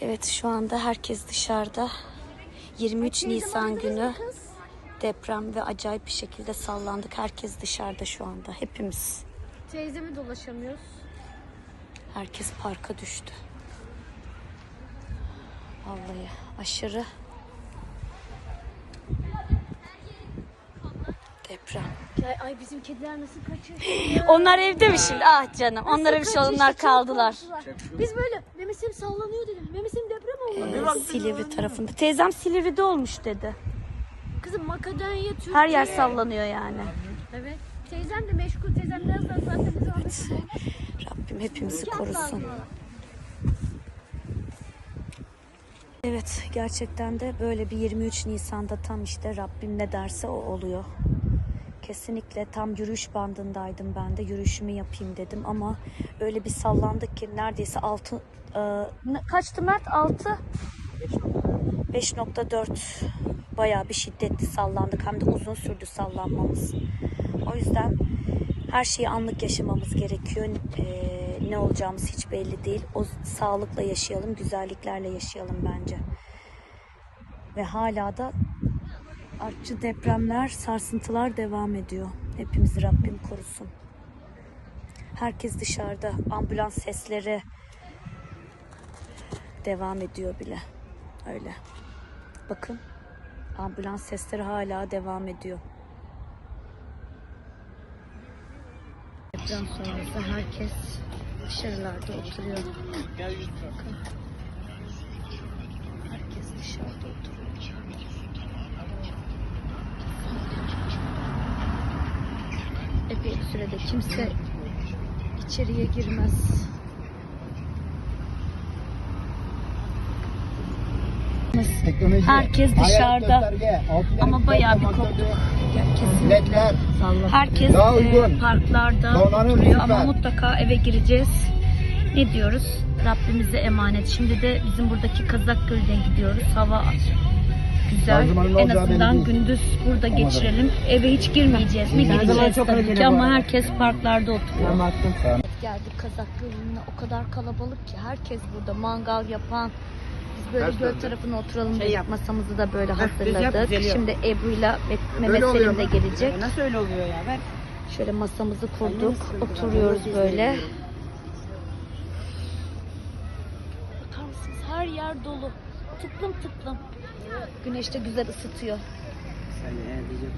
Evet şu anda herkes dışarıda. 23 Nisan günü deprem ve acayip bir şekilde sallandık. Herkes dışarıda şu anda. Hepimiz. Teyzemi dolaşamıyoruz. Herkes parka düştü. Vallahi aşırı deprem. Ay, ay bizim kediler nasıl kaçıyor? Onlar evde mi şimdi? Ah canım. Onlara bir şey oldu. Onlar kaldılar. Biz böyle Mehmet'im sallanıyor dedim. Mehmet'im deprem oldu. Ee, Silivri tarafında. Teyzem Silivri'de olmuş dedi. Kızım Makedonya, Türkiye. Her yer sallanıyor yani. Evet. Teyzem de meşgul. Teyzem birazdan zaten bizi anlatacak. Rabbim hepimizi korusun. Evet gerçekten de böyle bir 23 Nisan'da tam işte Rabbim ne derse o oluyor. Kesinlikle tam yürüyüş bandındaydım ben de yürüyüşümü yapayım dedim ama öyle bir sallandık ki neredeyse 6 kaçtı Mert 6 5.4 bayağı bir şiddetli sallandık hem de uzun sürdü sallanmamız. O yüzden her şeyi anlık yaşamamız gerekiyor. Ee, ne olacağımız hiç belli değil. O sağlıkla yaşayalım, güzelliklerle yaşayalım bence. Ve hala da artçı depremler, sarsıntılar devam ediyor. Hepimizi Rabbim korusun. Herkes dışarıda. Ambulans sesleri devam ediyor bile. Öyle. Bakın. Ambulans sesleri hala devam ediyor. Deprem sonrası herkes dışarılarda oturuyor. Bakın. Herkes dışarıda oturuyor. Epey bir sürede kimse içeriye girmez. Herkes dışarıda. Ama bayağı bir kesinlikle. ledler, Herkes e, parklarda oturuyor ama mutlaka eve gireceğiz. Ne diyoruz? Rabbimize emanet. Şimdi de bizim buradaki Kazak Gölü'ne gidiyoruz. Hava güzel. En azından gündüz burada geçirelim. Eve hiç girmeyeceğiz mi? Gireceğiz tabii ki ama herkes parklarda oturuyor. Geldik Kazak o kadar kalabalık ki herkes burada mangal yapan. Biz böyle göl tarafına oturalım dedik. Masamızı da böyle hazırladık. Şimdi Ebru'yla Mehmet Selim de gelecek. Nasıl öyle oluyor ya? Ben Şöyle masamızı kurduk. Oturuyoruz böyle. Bakar mısınız? Her yer dolu. Tıklım tıklım. Güneş de güzel ısıtıyor. sen ne diyeceğim?